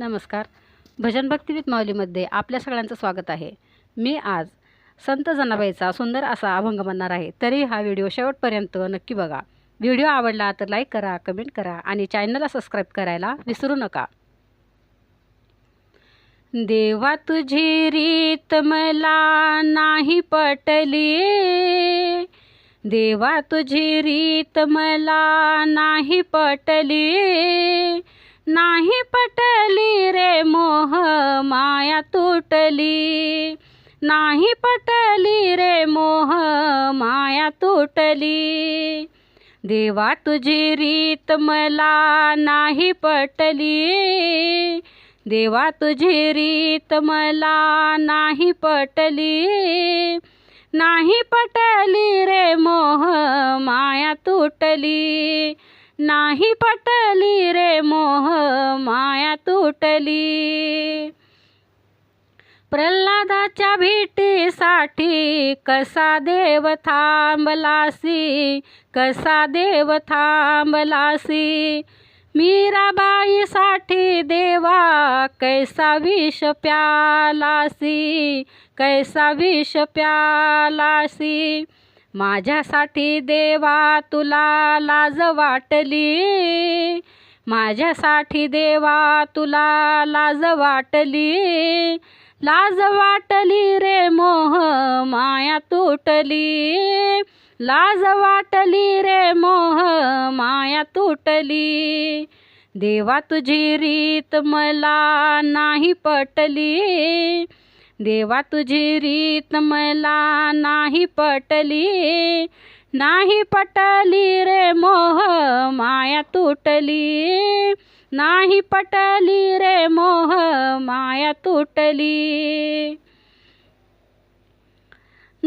नमस्कार. भजन भक्तिवीत माऊलीमध्ये आपल्या सगळ्यांचं स्वागत आहे. मी आज संत जनाबाईचा सुंदर असा अभंग म्हणणार आहे. तरी हा व्हिडिओ शेवटपर्यंत नक्की बघा. व्हिडिओ आवडला तर लाईक करा कमेंट करा आणि चॅनलला सबस्क्राईब करायला विसरू नका. देवा तुझी रीत मला नाही पटली. देवा तुझी रीत मला नाही पटली. नाही पटली रे मोह माया तुटली. नाही पटली रे मोह माया तुटली. देवा तुझी रीत मला नाही पटली. देवा तुझी रीत मला नाही पटली. नाही पटली रे मोह माया तुटली. नाही पटली रे तुटली प्रल्हादाच्या भेटीसाठी कसा देव थांबलासी कसा देव थांबलासी? मीराबाईसाठी देवा कैसा विष प्यालासी कैसा विष प्यालासी? माझ्यासाठी देवा तुला लाज वाटली. माझ्यासाठी देवा तुला लाज वाटली. लाज वाटली रे मोह माया तुटली. लाज वाटली रे मोह माया तुटली. देवा तुझी रीत मला नाही पटली. देवा तुझी रीत मला नाही पटली. नाही पटली रे मोह माया तुटली. नाही पटली रे मोह माया तुटली.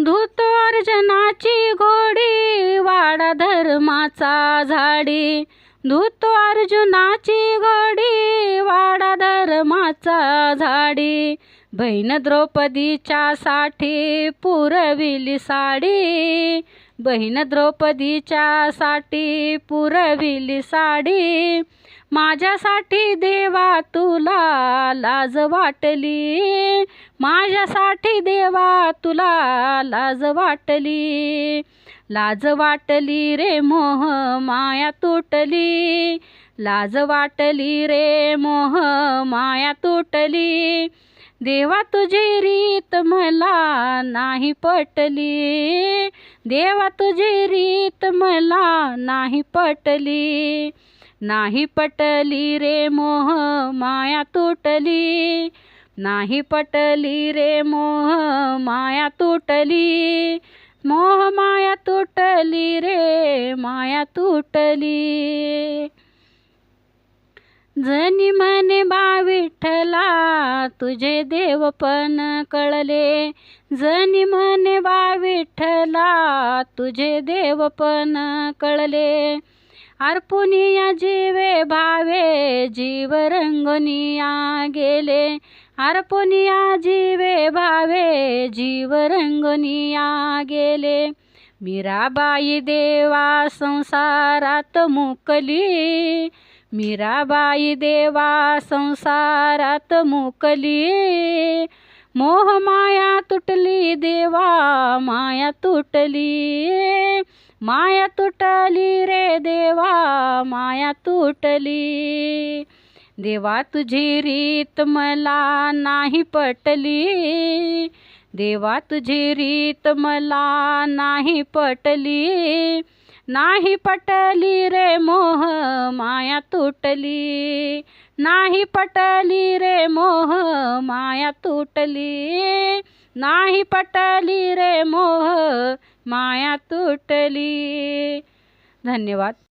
धूत अर्जनाची घोडी वाडा धर्माचा झाडी. धूत अर्जुनाची घोडी वाडा धर्माचा झाडी. बहीण द्रौपदीच्या साठी पुरविली साडी. बहीण द्रौपदीच्या साठी पुरविली साडी. माझ्यासाठी देवा तुला लाज वाटली. माझ्यासाठी देवा तुला लाज वाटली. लाज वाटली रे मोह माया तुटली. लाज वाटली रे मोह माया तुटली. देवा तुझी रीत मला नाही पटली. देवा तुझी रीत मला नाही पटली. नाही पटली रे मोह माया तुटली. नाही पटली रे मोह माया तुटली. मोह माया तुटली रे माया तुटली. जनी म्हणे बा विठ्ठला तुझे देवपण कळले. जनी म्हणे बा विठ्ठला तुझे देवपण कळले. अर्पुनिया जीवे भावे जीव रंगनिया गेले. अर्पुनिया जीवे भावे जीव रंगनिया गेले. मीराबाई देवा संसारात मुकली. मीराबाई देवा संसारात मुकली. मोह माया तुटली देवा माया तुटली. माया तुटली रे देवा माया तुटली. देवा तुझी रीत मला नाही पटली. देवा तुझी रीत मला नाही पटली. नाही पटली रे मोह माया तुटली. नाही पटली रे मोह माया तुटली. नाही पटली रे मोह माया तुटली. धन्यवाद.